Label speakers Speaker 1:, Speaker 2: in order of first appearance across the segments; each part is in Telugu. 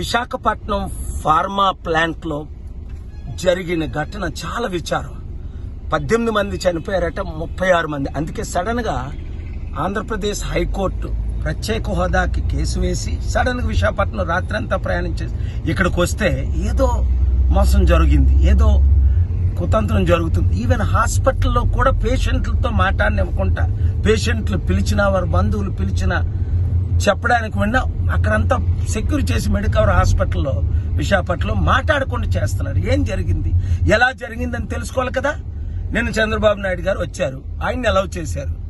Speaker 1: విశాఖపట్నం ఫార్మా ప్లాంట్లో జరిగిన ఘటన చాలా విచారం. పద్దెనిమిది మంది చనిపోయారట ముప్పై ఆరు మంది. అందుకే సడన్గా ఆంధ్రప్రదేశ్ హైకోర్టు ప్రత్యేక హోదాకి కేసు వేసి సడన్గా విశాఖపట్నం రాత్రంతా ప్రయాణించేసి ఇక్కడికి వస్తే ఏదో మోసం జరిగింది ఏదో కుతంత్రం జరుగుతుంది. ఈవెన్ హాస్పిటల్లో కూడా పేషెంట్లతో మాట్లాడనివ్వకుండా పేషెంట్లు పిలిచిన వారి బంధువులు పిలిచిన చెప్పడానికి విన్నా అక్కడంతా సెక్యూర్ చేసి మెడికవర్ హాస్పిటల్లో విశాఖపట్నంలో మాట్లాడకుండా చేస్తున్నారు. ఏం జరిగింది? ఎలా జరిగిందని తెలుసుకోవాలి కదా? నేను చంద్రబాబు నాయుడు గారు వచ్చారు. ఆయన్ని అలౌ చేశారు.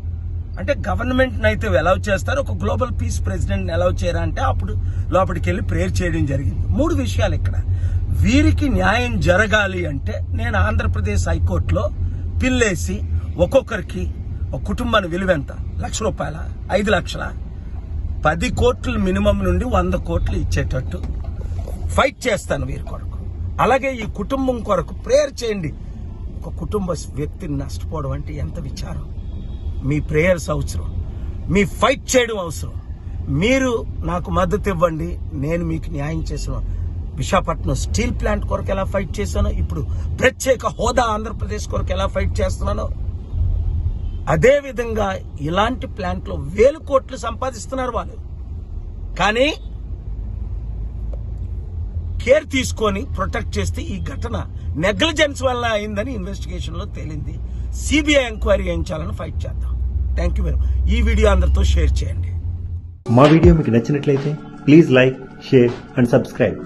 Speaker 1: అంటే గవర్నమెంట్ని అయితే అలౌ చేస్తారు. ఒక గ్లోబల్ పీస్ ప్రెసిడెంట్ని అలౌ చేయరా అంటే అప్పుడు లోపలికి వెళ్ళి ప్రేయర్ చేయడం జరిగింది. మూడు విషయాలు ఇక్కడ. వీరికి న్యాయం జరగాలి అంటే నేను ఆంధ్రప్రదేశ్ హైకోర్టులో పిల్లేసి ఒక్కొక్కరికి ఒక కుటుంబాన్ని విలువ ఎంత లక్ష రూపాయల? ఐదు లక్షల? పది కోట్లు మినిమం నుండి వంద కోట్లు ఇచ్చేటట్టు ఫైట్ చేస్తాను వీరి కొరకు. అలాగే ఈ కుటుంబం కొరకు ప్రేయర్ చేయండి. ఒక కుటుంబ వ్యక్తిని నష్టపోవడం అంటే ఎంత విచారం? మీ ప్రేయర్స్ అవసరం. మీ ఫైట్ చేయడం అవసరం. మీరు నాకు మద్దతు ఇవ్వండి. నేను మీకు న్యాయం చేసిన విశాఖపట్నం స్టీల్ ప్లాంట్ కొరకు ఎలా ఫైట్ చేశానో ఇప్పుడు ప్రత్యేక హోదా ఆంధ్రప్రదేశ్ కొరకు ఎలా ఫైట్ చేస్తున్నానో అదేవిధంగా ఇలాంటి ప్లాంట్లో వేలు కోట్లు సంపాదిస్తున్నారు వాళ్ళు. కానీ కేర్ తీసుకొని ప్రొటెక్ట్ చేస్తే ఈ ఘటన నెగ్లిజెన్స్ వల్ల అయిందని ఇన్వెస్టిగేషన్లో తేలింది. సిబిఐ ఎంక్వైరీ చేయించాలని ఫైట్ చేద్దాం. థ్యాంక్ యూ వెరీ ఈ వీడియో అందరితో షేర్ చేయండి.
Speaker 2: మా వీడియో మీకు నచ్చినట్లయితే please like share and subscribe